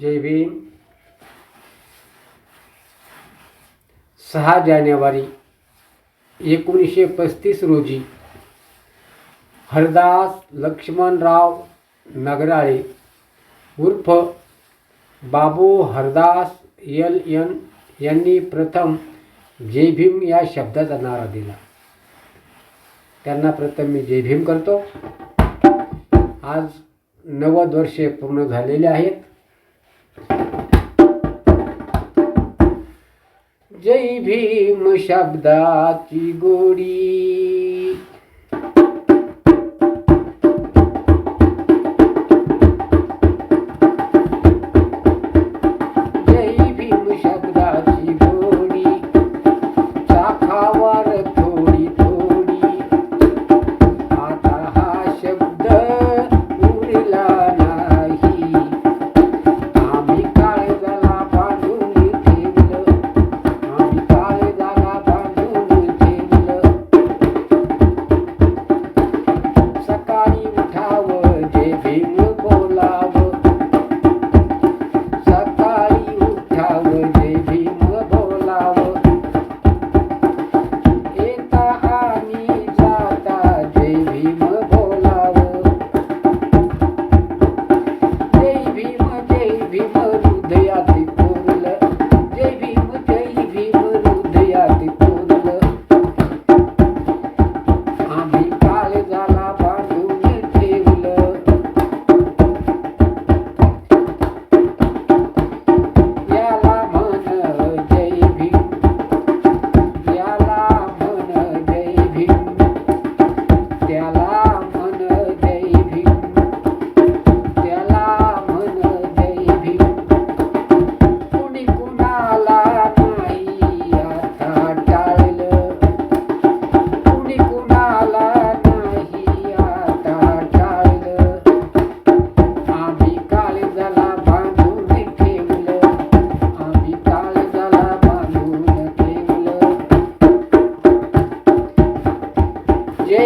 जय भीम। सहा जानेवारी एकोणीसशे पस्तीस रोजी हरदास लक्ष्मणराव नगराळे उर्फ बाबू हरदास एल एन यांनी प्रथम जय भीम या शब्दाचा नारा दिला. त्यांना प्रथम मी जय भीम करतो. आज नव्वद वर्षे पूर्ण झालेले आहेत. जय भीम शब्दाची गोडी.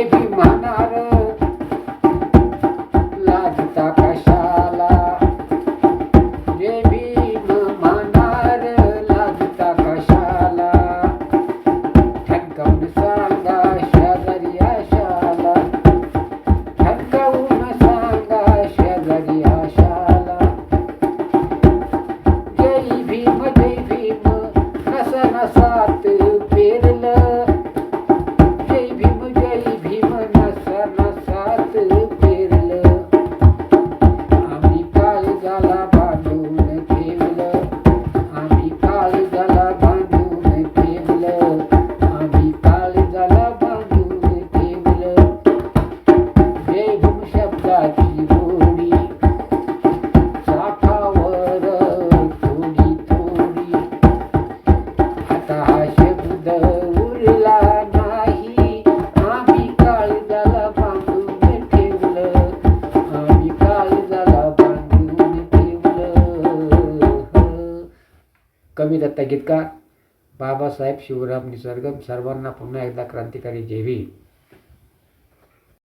দেবী মানার द उरला नाही. आम्ही काळजाला बांधून ठेवलं. आम्ही काळजाला बांधून ठेवलं. कमी दत्ता गीतकार बाबासाहेब शिवराम निसर्गम सर्वांना पुन्हा एकदा क्रांतिकारी जेवी